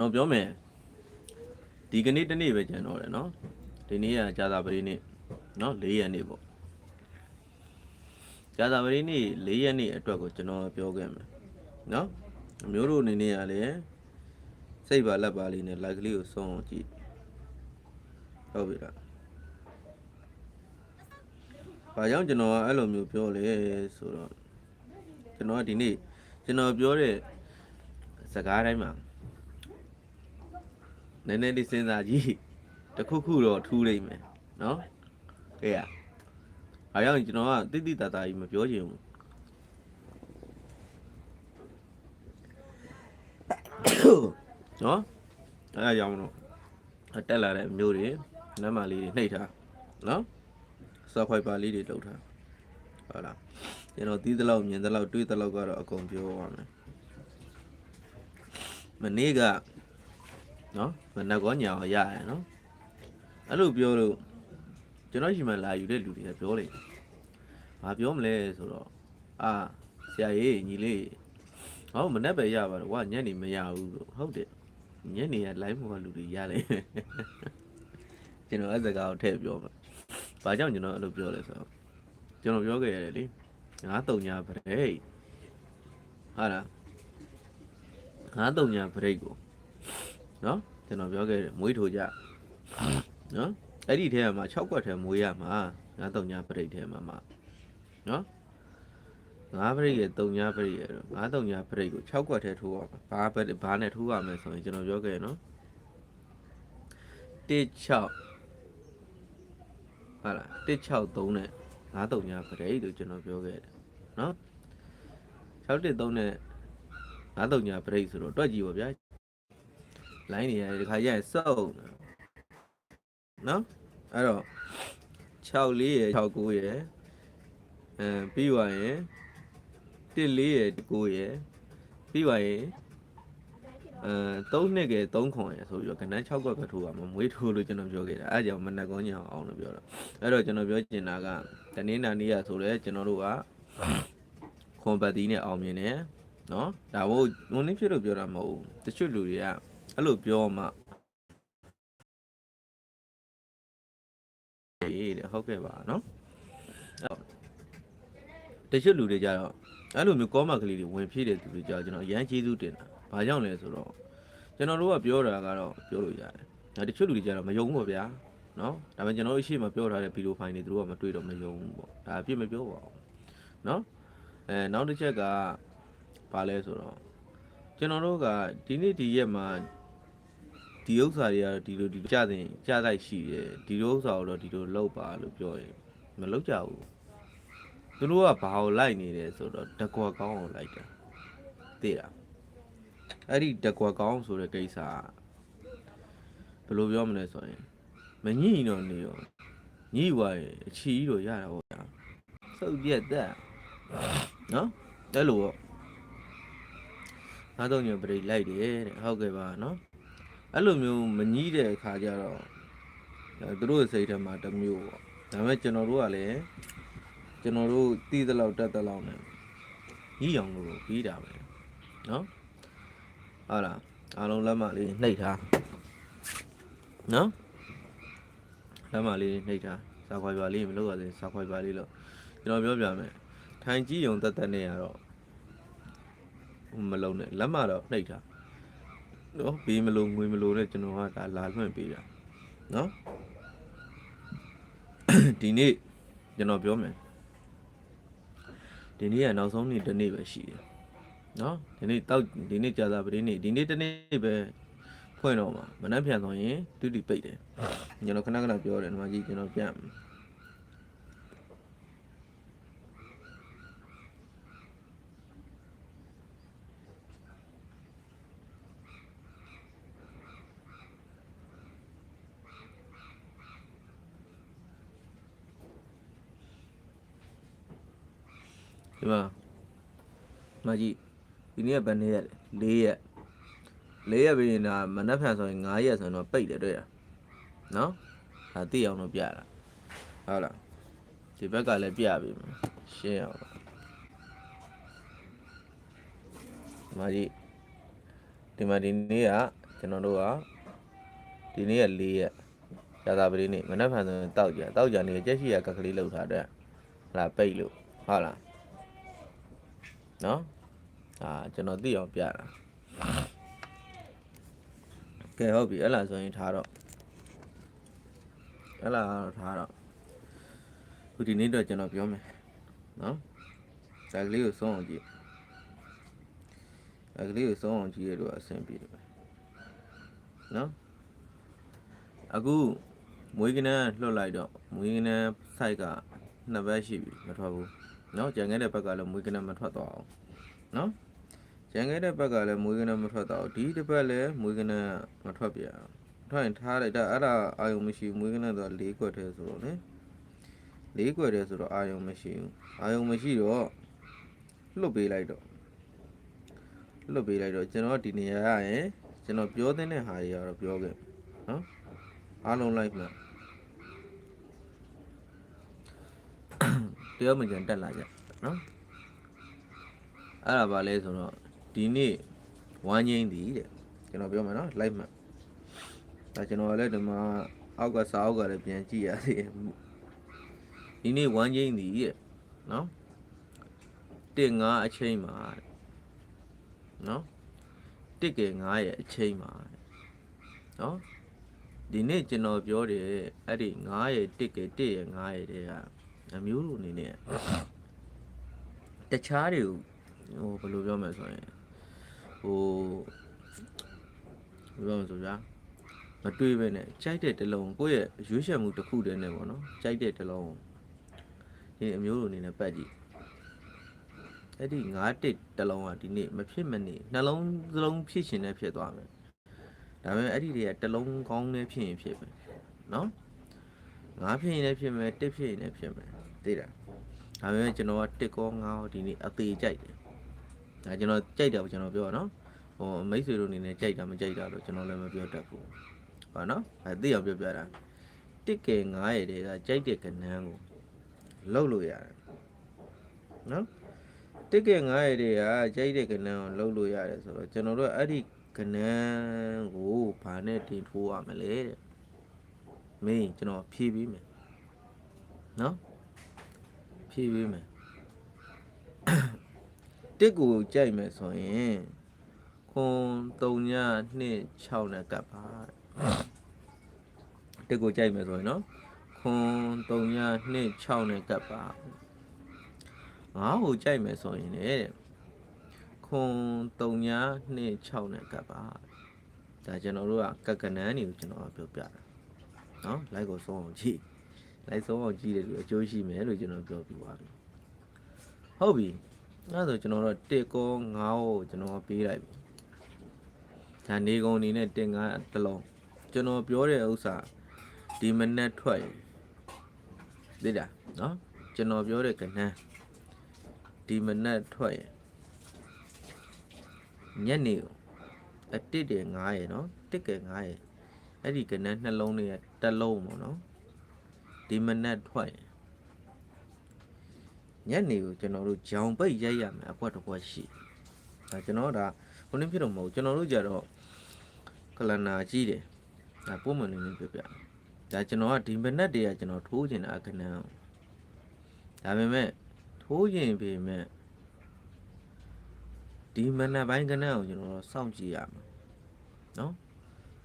တော့ပြောမယ်ဒီကနေ့တစ်နေ့ပဲကျန်တော့တယ်နော်ဒီနေ့ကကြာသာပတိနေ့နော်၄ရက်နေ့ပေါ့ကြာသာပတိနေ့၄ရက်နေ့အတွက်ကိုကျွန်တော်ပြောခဲ့မယ်နော်အမျိုးတို့အနေနဲ့ကလည်းစိတ်ပါလက်ပါလေးနဲ့ like ကလေးကိုဆုံးအောင်ကြည့်ဟုတ်ပြီလားဘာကြောင့်ကျွန်တော်ကအဲ့လိုမျိုးပြောလဲဆိုတော့ကျွန်တော်ကဒီနေ့ကျွန်တော်ပြောတဲ့စကားတိုင်းမှာ နည်းနည်းလေးစဉ်းစားကြည့်တစ်ခုခုတော့ထူးလိမ့်မယ်နော်ကဲရအားကြောင့်ကျွန်တော်ကတိတိတတ်တာကြီးမပြောချင်ဘူးနော်အဲဒါကြောင့်မလို့တက်လာတဲ့မျိုးတွေနမ်းမလေးတွေနှိပ်ထားနော်ဆော့ခွိုက်ပါလေးတွေလှုပ်ထားဟုတ်လားကျွန်တော်တီးသလောက်မြင်သလောက်တွေးသလောက်ကတော့အကုန်ပြောပါမယ်မနေ့က နော်မနက်ကောညာရောရရတယ်နော်အဲ့လိုပြောလို့ကျွန်တော်ရှိမှလာယူတဲ့လူတွေကပြောလိုက်ဘာပြောမလဲဆိုတော့အာဆရာကြီးညီလေးဟောမနက်ပဲရပါတယ်ကွာညနေမရဘူးလို့ဟုတ်တယ်ညနေက live မှာလူတွေရတယ်ကျွန်တော်အဲ့စကားကိုထည့်ပြောမှာဘာကြောင့်ကျွန်တော်အဲ့လိုပြောလဲဆိုတော့ကျွန်တော်ပြောခဲ့ရတယ်လေငါးတုံညာဗရိတ်ဟာလားငါးတုံညာဗရိတ်ကို နော်ကျွန်တော်ပြောခဲ့တယ်မွေးထိုကြနော်အဲ့ဒီထဲမှာ6ကွက်ထဲမွေးရမှာငါးတုံညာပရိတ်ထဲမှာမှာနော်ငါးပရိတ်ရဲ့တုံညာပရိတ်ရဲ့ငါးတုံညာပရိတ်ကို6ကွက်ထဲထိုးအောင်ဘာပဲဘာနဲ့ထိုးရမလဲဆိုရင်ကျွန်တော်ပြောခဲ့တယ်နော်16ဟာလား163နဲ့ငါးတုံညာပရိတ်လို့ကျွန်တော်ပြောခဲ့တယ်နော်613နဲ့ငါးတုံညာပရိတ်ဆိုတော့တွက်ကြည့်ပါဗျာ လိုင်းနေရတယ်ဒီခါကျရင်စုပ်နော်အဲ့တော့6လေးရယ်6 9ရယ်အဲပြီးသွားရင်1လေးရယ်9ရယ်ပြီးသွားရင်အဲ3နှစ်ကယ်3ခွန်ရယ်ဆိုပြီးတော့ကနန်း6ကွက်ကထိုးရမှာမွေးထိုးလို့ကျွန်တော်ပြောခဲ့တာအဲ့ကြောင့်မနက်ကောင်းညအောင်လို့ပြောတာအဲ့တော့ကျွန်တော်ပြောချင်တာကတနင်္လာနေ့ရဆိုလဲကျွန်တော်တို့ကခွန်ပတ်တီးနဲ့အောင်မြင်တယ်နော်ဒါဘို့ဝန်နေဖြစ်လို့ပြောတာမဟုတ်ဘူးတချို့လူတွေက အဲ့လိုပြောမှအေးတဲ့ဟုတ်ကဲ့ပါနော်အဲ့တချို့လူတွေကြတော့အဲ့လိုမျိုးကောမကလေးတွေဝင်ဖြည့်တဲ့သူတွေကြတော့ကျွန်တော်အရန်ကျေးဇူးတင်တာဘာကြောင့်လဲဆိုတော့ကျွန်တော်တို့ကပြောတာကတော့ပြောလို့ရတယ်ဒါတချို့လူတွေကြတော့မယုံဘူးပေါ့ဗျာနော်ဒါပေမဲ့ကျွန်တော်တို့ရှေ့မှာပြောထားတဲ့ဗီဒီယိုဖိုင်တွေသူတို့ကမတွေ့တော့မယုံဘူးပေါ့ဒါအပြစ်မပြောပါဘူးနော်အဲနောက်တစ်ချက်ကဘာလဲဆိုတော့ကျွန်တော်တို့ကဒီနေ့ဒီရက်မှာ ဒီဥစ္စာတွေကဒီလိုဒီလိုကြားတဲ့ကြားလိုက်ရှိတယ်ဒီလိုဥစ္စာကိုတော့ဒီလိုလောက်ပါလို့ပြောရင်မလောက်ကြဘူးသူတို့ကဘာကိုလိုက်နေတယ်ဆိုတော့တကွက်ကောင်းကိုလိုက်တာသိလားအဲ့ဒီတကွက်ကောင်းဆိုတဲ့ကိစ္စကဘယ်လိုပြောမလဲဆိုရင်မညှိတော့နေရောညှိသွားရင်အချီကြီးတော့ရတာပေါ့ဗျာစုပ်ရက်သက်နော်အဲ့လိုပေါ့ငါတော့ညပရိတ်လိုက်တယ်တဲ့ဟုတ်ကဲ့ပါနော် အဲ့လိုမျိုးမငြီးတဲ့အခါကျတော့သူတို့စိတ်ထဲမှာတစ်မျိုးပေါ့ဒါပေမဲ့ကျွန်တော်တို့ကလည်းကျွန်တော်တို့တည်တဲ့လောက်တက်တဲ့လောက်နဲ့ကြီးအောင်လို့ပြီးတာပဲနော်ဟာလားအားလုံးလက်မလေးနှိပ်ထားနော်လက်မလေးနှိပ်ထားစာခွာပြားလေးမလုပ်ရသေးစာခွာပြားလေးလို့ကျွန်တော်ပြောပြမယ်ထိုင်ကြည့်ုံတက်တက်နဲ့ကတော့မလုံးနဲ့လက်မတော့နှိပ်ထား နော်ဘေးမလို့ငွေမလို့နဲ့ကျွန်တော်ကဒါလာလွှင့်ပေးတာနော်ဒီနေ့ကျွန်တော်ပြောမယ်ဒီနေ့ကနောက်ဆုံးနေ့တစ်နေ့ပဲရှိတယ်နော်ဒီနေ့တောက်ဒီနေ့ကြာသာပတင်းနေ့ဒီနေ့တစ်နေ့ပဲဖွင့်တော့မှာမနှက်ပြန်သွားရင်တူတီပိတ်တယ်ကျွန်တော်ခဏခဏပြောတယ်ဒီမှာကြီးကျွန်တော်ပြန်မယ် ဒီမှာ မကြီးဒီနေ့ကဘယ်နေ့ရက်လဲ၄ရက်၄ရက်ပြီးရင်ဒါမနက်ဖြန်ဆိုရင်9ရက်ဆိုရင်တော့ပိတ်တယ်တွေ့ရနော်ဒါသိအောင်လို့ပြတာဟုတ်လားဒီဘက်ကလည်းပြပြီမယ်ရှင်းအောင်မကြီးဒီမှာဒီနေ့ကကျွန်တော်တို့ကဒီနေ့က၄ရက်ရာသာပတိနေ့မနက်ဖြန်ဆိုရင်တောက်ကြတောက်ကြနေကြက်ရှိရကက်ကလေးလောက်ထားတဲ့ဟလာပိတ်လို့ဟုတ်လား နော်အာကျွန်တော်သိအောင်ပြတာကဲဟုတ်ပြီအဲ့လားဆိုရင်ထားတော့အဲ့လားတော့ထားတော့ခုဒီနေ့တော့ကျွန်တော်ပြောမယ်နော်ဒါကလေးကိုဆုံးအောင်ကြည့်ဒါကလေးကိုဆုံးအောင်ကြည့်ရတော့အဆင်ပြေတယ်နော်အခုမွေးကနန်းလွှတ်လိုက်တော့မွေးကနန်း site ကနှစ်ဘက်ရှိပြီမထွက်ဘူး နော်ကြံခဲ့တဲ့ဘက်ကလည်းမွေးကနန်းမထွက်တော့အောင်နော်ကြံခဲ့တဲ့ဘက်ကလည်းမွေးကနန်းမထွက်တော့ဘူးဒီတစ်ဘက်လည်းမွေးကနန်းမထွက်ပြန်အောင်ထွက်ရင်ထားလိုက်တာအဲ့ဒါအာယုံမရှိဘူးမွေးကနန်းတော့၄ခွက်တည်းဆိုတော့လေ၄ခွက်တည်းဆိုတော့အာယုံမရှိဘူးအာယုံမရှိတော့လွတ်ပေးလိုက်တော့လွတ်ပေးလိုက်တော့ကျွန်တော်ဒီနေရာရရင်ကျွန်တော်ပြောတဲ့ဟာတွေကတော့ပြောခဲ့နော်အားလုံးလိုက်မှ တရားမကြံတက်လာကြနော်အဲ့ဒါပါလဲဆိုတော့ဒီနေ့ဝမ်းငိမ့်သည်တဲ့ကျွန်တော်ပြောမယ်နော်လိုက်မှဒါကျွန်တော်လည်းဒီမှာအောက်ကစာအောက်ကလည်းပြန်ကြည့်ရသေးတယ်ဒီနေ့ဝမ်းငိမ့်သည်တဲ့နော်တစ်ငါအချိန်မှာတဲ့နော်တစ်ကယ်ငါရဲ့အချိန်မှာတဲ့နော်ဒီနေ့ကျွန်တော်ပြောတယ်အဲ့ဒီငါရဲ့တစ်ကယ်တစ်ရဲ့ငါရဲ့တဲ့က အမျိုးလိုအနေနဲ့တခြားတွေကိုဟိုဘယ်လိုပြောမလဲဆိုရင်ဟိုဘယ်လိုပြောမလဲဆိုကြမတွေးပဲနဲ့ကြိုက်တဲ့တစ်လုံးကိုယ့်ရဲ့ရွေးချယ်မှုတစ်ခုတည်းနဲ့ပေါ့နော်ကြိုက်တဲ့တစ်လုံးဒီအမျိုးလိုအနေနဲ့ပတ်ကြည့်အဲ့ဒီငါးတစ်တစ်လုံးကဒီနေ့မဖြစ်မနေနှလုံးစလုံးဖြစ်ရှင်နဲ့ဖြစ်သွားမယ်ဒါပေမဲ့အဲ့ဒီတွေကတစ်လုံးကောင်းနေဖြစ်ရင်ဖြစ်မယ်နော်ငါးဖြစ်ရင်လည်းဖြစ်မယ်တစ်ဖြစ်ရင်လည်းဖြစ်မယ် သိတာဒါပေမဲ့ကျွန်တော်ကတစ်ကောငါးကောဒီနေ့အသေးကြိုက်တယ်ဒါကျွန်တော်ကြိုက်တယ်ကျွန်တော်ပြောရနော်ဟိုမိတ်ဆွေတို့အနေနဲ့ကြိုက်တာမကြိုက်တာတော့ကျွန်တော်လည်းမပြောတတ်ဘူးဟုတ်နော်အဲသိအောင်ပြောပြတာတစ်ကယ်ငါးရည်တွေကကြိုက်တဲ့ကနန်းကိုလှုပ်လို့ရတယ်နော်တစ်ကယ်ငါးရည်တွေကကြိုက်တဲ့ကနန်းကိုလှုပ်လို့ရတယ်ဆိုတော့ကျွန်တော်တို့အဲ့ဒီကနန်းကိုဘာနဲ့တင်ထိုးရမလဲတဲ့မင်းကျွန်တော်ဖြည့်ပေးမယ်နော်ဖြည့် ပေးမယ်တစ်ကိုကြိုက်မယ်ဆိုရင်ခွန်3ည2 6နဲ့ကပ်ပါတစ်ကိုကြိုက်မယ်ဆိုရင်နော်ခွန်3ည2 6နဲ့ကပ်ပါငါ့ကိုကြိုက်မယ်ဆိုရင်လေတဲ့ခွန်3ည2 6နဲ့ကပ်ပါဒါကျွန်တော်တို့ကကက်ကနန်းတွေကိုကျွန်တော်ပြောပြတာနော်လိုက်ကိုဆုံးအောင်ကြည့် လိုက်ဆုံးအောင်ကြည့်တယ်လို့အကျိုးရှိမယ်လို့ကျွန်တော်ပြောပြပါပြီဟုတ်ပြီအဲ့ဒါဆိုကျွန်တော်တို့တစ်ကော9ကိုကျွန်တော်ပေးလိုက်ပြီဒါနေကုန်အနေနဲ့တင်ကားတစ်လုံးကျွန်တော်ပြောတဲ့ဥစ္စာဒီမနက်ထွက်ရင်သိတာနော်ကျွန်တော်ပြောတဲ့ကဏ္ဍဒီမနက်ထွက်ရင်ညနေကိုအတစ်တယ်9ရယ်နော်တစ်ကယ်9ရယ်အဲ့ဒီကဏ္ဍနှလုံးလေးတစ်လုံးပေါ့နော် ဒီမနက်ထွက်ရင်ညနေကိုကျွန်တော်တို့ဂျောင်ပိတ်ရိုက်ရမယ်အကွက်တစ်ကွက်ရှိဒါကျွန်တော်ဒါခုနဖြစ်တော့မဟုတ်ကျွန်တော်တို့ကြတော့ကလနာကြီးတယ်ဒါပုံမှန်နေနေပြပြဒါကျွန်တော်ကဒီမနက်တည်းကကျွန်တော်ထိုးကျင်တာကနန်းဒါပေမဲ့ထိုးကျင်ပေမဲ့ဒီမနက်ပိုင်းကနန်းကိုကျွန်တော်စောင့်ကြည့်ရမှာနော်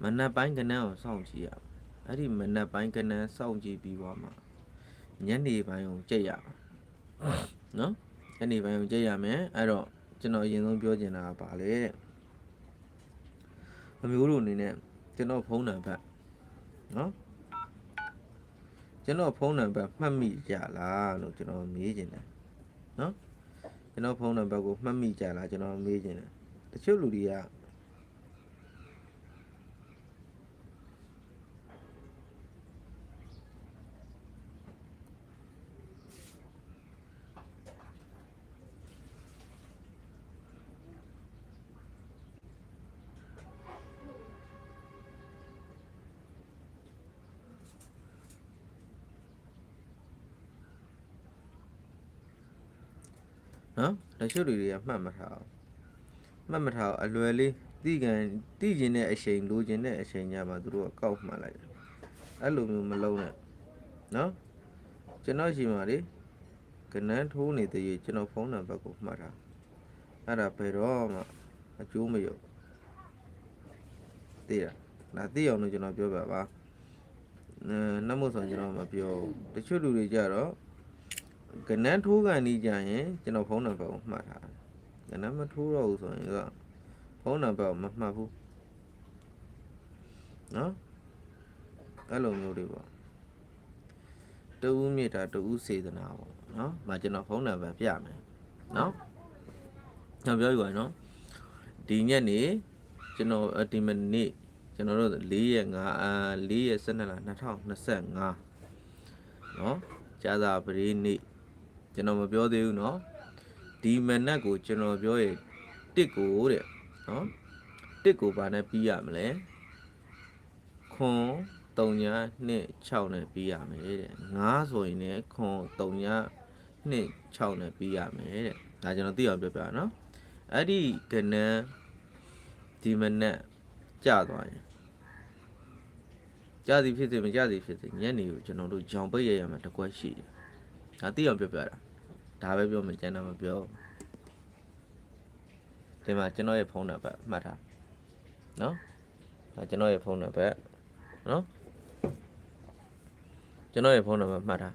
မနက်ပိုင်းကနန်းကိုစောင့်ကြည့်ရမှာ အဲ့ဒီမနက်ပိုင်းကနန်းစောင့်ကြည့်ပြီးသွားမှာညနေပိုင်းကိုကြက်ရမှာနော်ညနေပိုင်းကိုကြက်ရမယ်အဲ့တော့ကျွန်တော်အရင်ဆုံးပြောချင်တာကပါလေအမျိုးတို့အနေနဲ့ကျွန်တော်ဖုန်းနံပါတ်နော်ကျွန်တော်ဖုန်းနံပါတ်မှတ်မိကြလားလို့ကျွန်တော်မေးချင်တယ်နော်ကျွန်တော်ဖုန်းနံပါတ်ကိုမှတ်မိကြလားကျွန်တော်မေးချင်တယ်တချို့လူတွေကနော်တ ချို့လူတွေကမှတ်မထားအောင်မှတ်မထားအောင်အလွယ်လေးတိကန်တိကျင်တဲ့အချိန်လိုချင်တဲ့အချိန်ညမှာသူတို့ကကောက်မှန်လိုက်တယ်အဲ့လိုမျိုးမလုံးနဲ့နော်ကျွန်တော်ရှိမှလေကနန်းထိုးနေတဲ့ရေကျွန်တော်ဖုန်းနံပါတ်ကိုမှတ်ထားအဲ့ဒါဘယ်တော့မှအကျိုးမရောက်သိလားဒါသိအောင်လို့ကျွန်တော်ပြောပြပါအဲနှမို့ဆိုကျွန်တော်မပြောဘူးတချို့လူတွေကြတော့ ကနန်းထိုးကန်နေကြရင်ကျွန်တော်ဖုန်းနံပါတ်ကိုမှတ်ထားကနန်းမထိုးတော့ဘူးဆိုရင်ကဖုန်းနံပါတ်ကိုမမှတ်ဘူးနော်အဲ့လိုမျိုးတွေပေါ့တူဦးမြေတာတူဦးစေတနာပေါ့နော်မကျွန်တော်ဖုန်းနံပါတ်ပြမယ်နော်ကျွန်တော်ပြောယူပါနော်ဒီညက်နေကျွန်တော်အဒီမနေ့ကျွန်တော်တို့4ရက်5အာ4ရက်12လ2025နော်ကြာသာပရိနေ့ ကျွန်တော်မပြောသေးဘူးနော်ဒီမနက်ကိုကျွန်တော်ပြောရဲ့တစ်ကိုတဲ့နော်တစ်ကိုဘာနဲ့ပြီးရမလဲခွန်3ည2 6နဲ့ပြီးရမယ်တဲ့9ဆိုရင်လည်းခွန်3ည2 6နဲ့ပြီးရမယ်တဲ့ဒါကျွန်တော်သိအောင်ပြောပြနော်အဲ့ဒီကနန်းဒီမနက်ကြာသွားရင်ကြာစီဖြစ်စေမကြာစီဖြစ်စေညနေကိုကျွန်တော်တို့ကြောင်ပိတ်ရရမှာတစ်ခွက်ရှိတယ်ဒါသိအောင်ပြောပြတာ ဒါပဲပြောမယ်ကျန်တာမပြောဒီမှာကျွန်တော်ရဲ့ဖုန်းနံပါတ်မှတ်ထားနော်ဒါကျွန်တော်ရဲ့ဖုန်းနံပါတ်နော်ကျွန်တော်ရဲ့ဖုန်းနံပါတ်မှတ်ထား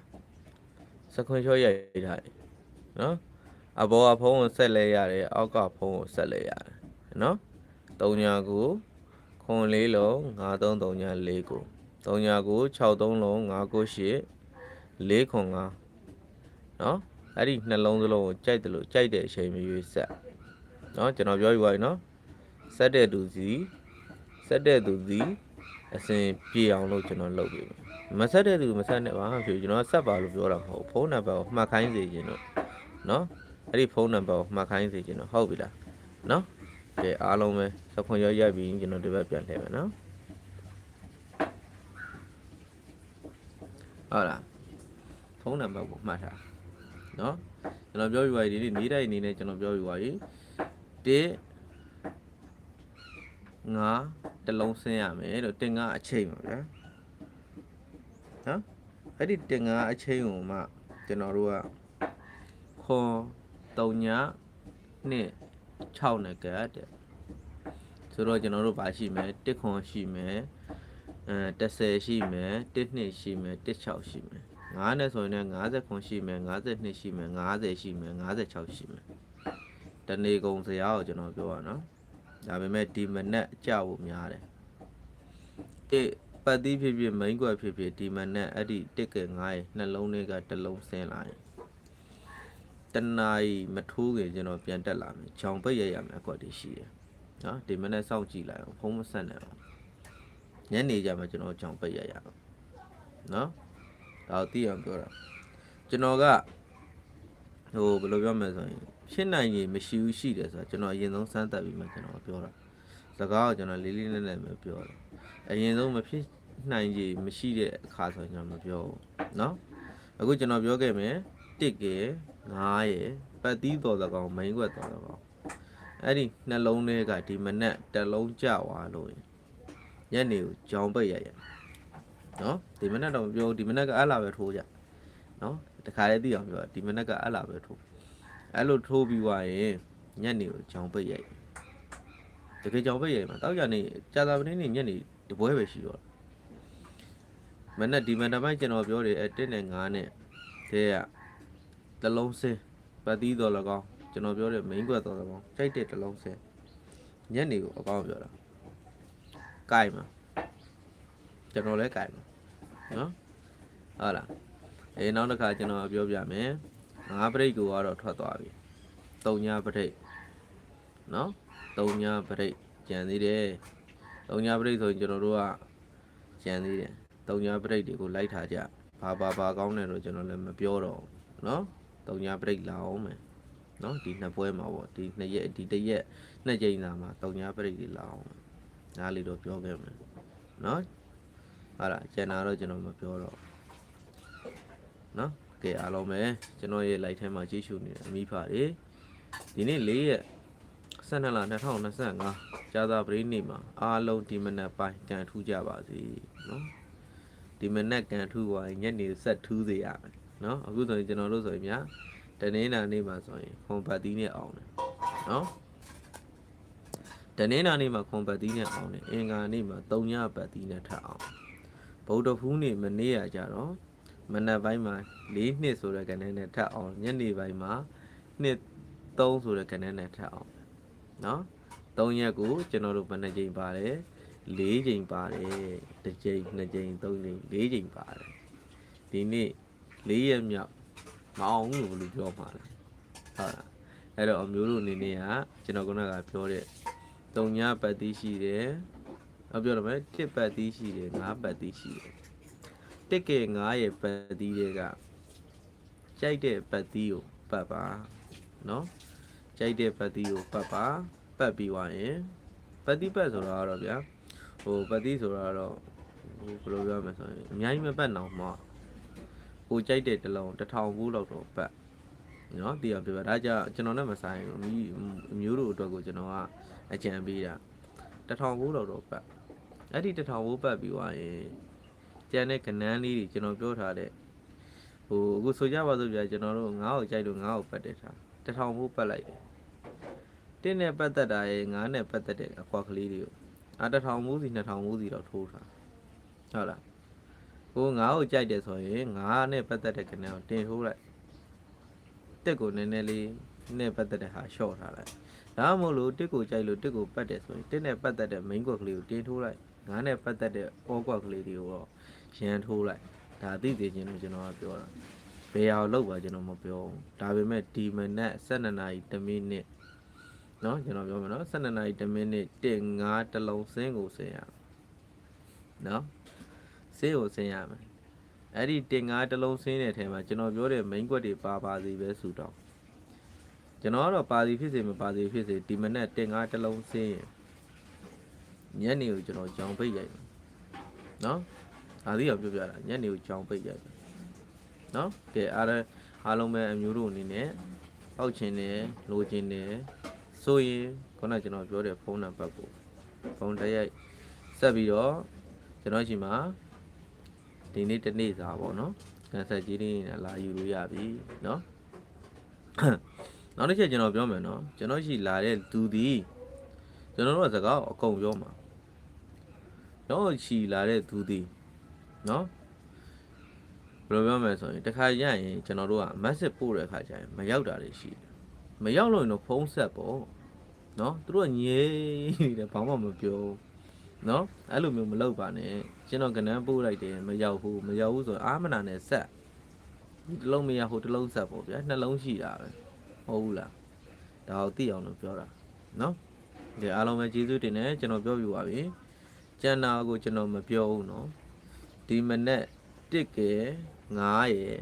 စခွန်ချောရိုက်ထားတယ်နော်အဘောကဖုန်းကိုဆက်လဲရတယ်အောက်ကဖုန်းကိုဆက်လဲရတယ်နော်3ညာကိုခွန်လေးလုံး9339ညာ4ကို3ညာကို63လုံး998 4ခွန်9နော် အဲ့ဒီနှလုံးစလုံးကိုကြိုက်တယ်လို့ကြိုက်တဲ့အချိန်မရွေးဆက်နော်ကျွန်တော်ပြောယူပါရင်နော်ဆက်တဲ့သူစီဆက်တဲ့သူစီအစဉ်ပြေအောင်လို့ကျွန်တော်လုပ်ပြီမဆက်တဲ့သူမဆက်နဲ့ပါဖြစ်ကျွန်တော်ဆက်ပါလို့ပြောတာမဟုတ်ဖုန်းနံပါတ်ကိုမှတ်ခိုင်းစေခြင်းတို့နော်အဲ့ဒီဖုန်းနံပါတ်ကိုမှတ်ခိုင်းစေခြင်းတို့ဟုတ်ပြီလားနော်ကဲအားလုံးပဲစခွန်ရောရိုက်ပြီးကျွန်တော်ဒီဘက်ပြန်လှည့်မယ်နော်ဟုတ်လားဖုန်းနံပါတ်ကိုမှတ်ထား နော်ကျွန်တော်ပြောပြပါဒီနေ့နေ့တိုင်းအနေနဲ့ကျွန်တော်ပြောပြပါရင်တစ်ငါတစ်လုံးဆင်းရမယ်လို့တင်ငါအချိန်ပါဗျာနော်အဲ့ဒီတင်ငါအချိန်ကိုမှကျွန်တော်တို့ကခွန်3ညနှစ်6နဲ့ကတ်တဲ့ဆိုတော့ကျွန်တော်တို့ပါရှိမယ်တစ်ခွန်ရှိမယ်အဲ30ရှိမယ်တစ်နှစ်ရှိမယ်တစ်6ရှိမယ် 9နဲ့ဆိုရင်လည်း50ခွန်ရှိမယ်52ရှိမယ်50ရှိမယ်56ရှိမယ်တနေ့ကုန်စရာကိုကျွန်တော်ပြောရနော်ဒါပေမဲ့ဒီမနက်အကြဖို့များတယ်အေးပတ်သီးဖြစ်ဖြစ်မိန်ကွက်ဖြစ်ဖြစ်ဒီမနက်အဲ့ဒီတစ်က9ရဲ့နှလုံးလေးကတစ်လုံးဆင်းလာရင်တနာရီမထိုးခင်ကျွန်တော်ပြန်တက်လာမယ်။ဂျောင်ပိတ်ရရမယ်အကွက်တည်းရှိတယ်။နော်ဒီမနေ့စောင့်ကြည့်လိုက်အောင်ဖုံးမဆက်နဲ့အောင်။ညနေကျမှကျွန်တော်ဂျောင်ပိတ်ရရအောင်။နော် ဒါကိုသိအောင်ပြောတာ။ကျွန်တော်ကဟိုဘယ်လိုပြောမလဲဆိုရင်ဖြစ်နိုင်ရင်မရှိဘူးရှိတယ်ဆိုတာကျွန်တော်အရင်ဆုံးစမ်းသပ်ပြီးမှကျွန်တော်ပြောတာ။စကားကိုကျွန်တော်လေးလေးနက်နက်ပဲပြောတယ်။အရင်ဆုံးမဖြစ်နိုင်ရင်မရှိတဲ့အခါဆိုရင်ကျွန်တော်မပြောဘူး။နော်အခုကျွန်တော်ပြောခဲ့မယ်တစ်ကယ်9ရယ်ပတ်သီးတော်တကောင်မိန်ွက်တော်တကောင်အဲ့ဒီနှလုံးလေးကဒီမနက်တစ်လုံးကြွားလို့ညနေကိုကြောင်ပိတ်ရရ နော်ဒီမနက်တော့မပြောဒီမနက်ကအလားပဲထိုးကြနော်တခါလေးသိအောင်ပြောဒီမနက်ကအလားပဲထိုးအဲ့လိုထိုးပြီးွားရင်ညနေကိုကြောင်ပိတ်ရရတကယ်ကြောင်ပိတ်ရမှာတောက်ကြနေကြာသာပနေနေညနေတပွဲပဲရှိတော့မနက်ဒီမနက်ပိုင်းကျွန်တော်ပြောတယ်အဲ1နဲ့9နဲ့တဲ့ကတလုံးစင်းပတ်သီးတော်၎င်းကျွန်တော်ပြောတဲ့ main ကွက်တော်၎င်းကြိုက်တဲ့တလုံးစင်းညနေကိုအကောင်းပြောတာကြိုက်မှာ ကျွန်တော်လည်းကြိုက်မှာနော်ဟုတ်လားအေးနောက်တစ်ခါကျွန်တော်ပြောပြမယ်ငါးပရိတ်ကိုကတော့ထွက်သွားပြီတုံညာပရိတ်နော်တုံညာပရိတ်ကြံသေးတယ်တုံညာပရိတ်ဆိုရင်ကျွန်တော်တို့ကကြံသေးတယ်တုံညာပရိတ်တွေကိုလိုက်ထားကြဘာဘာဘာကောင်းတယ်တော့ကျွန်တော်လည်းမပြောတော့ဘူးနော်တုံညာပရိတ်လာအောင်မယ်နော်ဒီနှစ်ပွဲမှာပေါ့ဒီနှစ်ရက်ဒီတစ်ရက်နှစ်ကြိမ်လာမှာတုံညာပရိတ်တွေလာအောင်နားလေးတော့ပြောခဲ့မယ်နော် ဟာလားကျန်တာတော့ကျွန်တော်မပြောတော့နော်ကဲအားလုံးပဲကျွန်တော်ရဲ့ live ထဲမှာကြည့်ရှုနေတဲ့အမိဖာတွေဒီနေ့၄ရက်12လ2025ကြာသာပရိနေမှာအားလုံးဒီမနက်ပိုင်းကန်ထူးကြပါစေနော်ဒီမနက်ကန်ထူးသွားရင်ညနေဆက်ထူးစေရမယ်နော်အခုဆိုရင်ကျွန်တော်တို့ဆိုရင်များတနင်္လာနေ့မှာဆိုရင်ခွန်ပတ်တီးနဲ့အောင်တယ်နော်တနင်္လာနေ့မှာခွန်ပတ်တီးနဲ့အောင်တယ်အင်္ဂါနေ့မှာ၃ညပတ်တီးနဲ့ထပ်အောင် ဗုဒ္ဓဖူးနေ့မနေ့ရကြတော့မနက်ပိုင်းမှာ၄နှစ်ဆိုတဲ့ကဏ္ဍနဲ့ထပ်အောင်ညနေပိုင်းမှာနှစ်3ဆိုတဲ့ကဏ္ဍနဲ့ထပ်အောင်နော်3ရက်ကိုကျွန်တော်တို့ဘယ်နှကြိမ်ပါတယ်4ကြိမ်ပါတယ်တစ်ကြိမ်နှစ်ကြိမ်သုံးကြိမ်4ကြိမ်ပါတယ်ဒီနေ့4ရက်မြောက်မအောင်ဘူးလို့ဘယ်လိုပြောမှာလဲဟုတ်လားအဲ့တော့အမျိုးတို့အနေနဲ့ကကျွန်တော်ခုနကပြောတဲ့3ညပတ်သီးရှိတယ် အပြောရမယ်1ပတ်သီးရှိတယ်5ပတ်သီးရှိတယ်တစ်ကဲ9ရဲ့ပတ်သီးတွေကကြိုက်တဲ့ပတ်သီးကိုပတ်ပါနော်ကြိုက်တဲ့ပတ်သီးကိုပတ်ပါပတ်ပြီးသွားရင်ပတ်တိပတ်ဆိုတာကတော့ဗျာဟိုပတ်တိဆိုတာကတော့ဟိုဘယ်လိုပြောမလဲဆိုရင်အများကြီးမပတ်တော့မှကိုကြိုက်တဲ့တစ်လုံးတစ်ထောင်ဘူးလောက်တော့ပတ်နော်တီးအောင်ပြပါဒါကြကျွန်တော်နဲ့မဆိုင်ဘူးမိအမျိုးတို့အတွက်ကိုကျွန်တော်ကအကြံပေးတာတစ်ထောင်ဘူးလောက်တော့ပတ် အဲ့ဒီတစ်ထောင်ဘူးပတ်ပြီးသွားရင်ကျန်တဲ့ကနန်းလေးတွေကျွန်တော်ပြောထားတဲ့ဟိုအခုဆိုကြပါစို့ဗျာကျွန်တော်တို့ငါ့ကိုကြိုက်လို့ငါ့ကိုပတ်တယ်ထားတစ်ထောင်ဘူးပတ်လိုက်တယ်တင်းနဲ့ပတ်သက်တာရဲ့ငါးနဲ့ပတ်သက်တဲ့အခွာကလေးတွေကိုအာတစ်ထောင်မူးစီနှစ်ထောင်မူးစီတော့ထိုးထားဟုတ်လားကိုငါ့ကိုကြိုက်တယ်ဆိုရင်ငါးနဲ့ပတ်သက်တဲ့ကနေကိုတင်ထိုးလိုက်တက်ကိုနည်းနည်းလေးနဲ့ပတ်သက်တဲ့ဟာရှော့ထားလိုက်ဒါမှမဟုတ်လို့တက်ကိုကြိုက်လို့တက်ကိုပတ်တယ်ဆိုရင်တက်နဲ့ပတ်သက်တဲ့ main ကွက်ကလေးကိုတင်ထိုးလိုက် ငါးနဲ့ပတ်သက်တဲ့ all ကွက်ကလေးတွေကိုတော့ရန်ထိုးလိုက်ဒါသိသိချင်းလို့ကျွန်တော်ကပြောတာဘယ်ဟာကိုလောက်ပါကျွန်တော်မပြောဘူးဒါပေမဲ့ဒီမနက်12နာရီ10မိနစ် เนาะကျွန်တော်ပြောမယ်เนาะ12နာရီ10မိနစ်1 5တစ်လုံးစင်းကိုဆင်းရမယ်เนาะစင်းကိုဆင်းရမယ်အဲ့ဒီ1 5တစ်လုံးစင်းတဲ့ထဲမှာကျွန်တော်ပြောတဲ့ main ကွက်တွေပါပါစီပဲဆူတောင်းကျွန်တော်ကတော့ပါစီဖြစ်စေမပါစီဖြစ်စေဒီမနက်1 5တစ်လုံးစင်းရင် ညနေကိုကျွန်တော်ကြောင်ပိတ်ရိုက်မယ်เนาะဒါလေးတော့ပြောပြတာညနေကိုကြောင်ပိတ်ရိုက်မယ်เนาะကဲအားလည်းအားလုံးပဲအမျိုးတို့အနေနဲ့ပောက်ချင်တယ်လိုချင်တယ် ဆိုရင်ခုနကကျွန်တော်ပြောတဲ့ဖုန်းနံပါတ်ကိုဖုန်းတစ်ရိုက်ဆက်ပြီးတော့ကျွန်တော်ရှိမှာဒီနေ့တစ်နေ့စာပေါ့နော်ကန်ဆက်ကြီးလေးနဲ့လာယူလို့ရပြီเนาะနောက်တစ်ချက်ကျွန်တော်ပြောမယ်နော်ကျွန်တော်ရှိလာတဲ့သူသည်ကျွန်တော်တို့ကစကားအကုန်ပြောမှာ တော့ချီလာတဲ့သူသည်နော်ဘယ်လိုပြောမလဲဆိုရင်တခါရရင်ကျွန်တော်တို့က message ပို့တဲ့အခါကျရင်မရောက်တာတွေရှိတယ်မရောက်လို့ရင်တော့ဖုန်းဆက်ပေါ့နော်သူတို့ကငြိမ်နေတယ်ဘာမှမပြောနော်အဲ့လိုမျိုးမလုပ်ပါနဲ့ကျွန်တော်ကနန်းပို့လိုက်တယ်မရောက်ဘူးမရောက်ဘူးဆိုအာမနာနဲ့ဆက်ဒီတလုံးမရဟိုတလုံးဆက်ပေါ့ဗျာနှလုံးရှိတာပဲဟုတ်ဘူးလားဒါကိုသိအောင်လို့ပြောတာနော်ဒီအားလုံးပဲကျေးဇူးတင်တယ်ကျွန်တော်ပြောပြပါပြီ ကျန်တာကိုကျွန်တော်မပြောဘူးနော်ဒီမနေ့တစ်ကဲ9ရယ်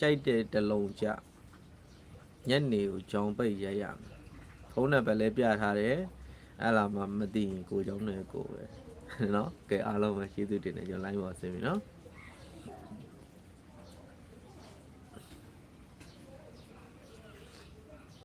ကြိုက်တဲ့တစ်လုံးကြ ညနေကိုကြောင်ပိတ်ရိုက်ရမယ်ဖုန်းနံပါတ်လည်းပြထားတယ်အဲ့လာမှမသိရင်ကိုကြောင်းနဲ့ကိုပဲเนาะကဲအားလုံးပဲကျေးဇူးတင်တယ်ကျွန်တော် line ပေါ်ဆင်းပြီเนาะ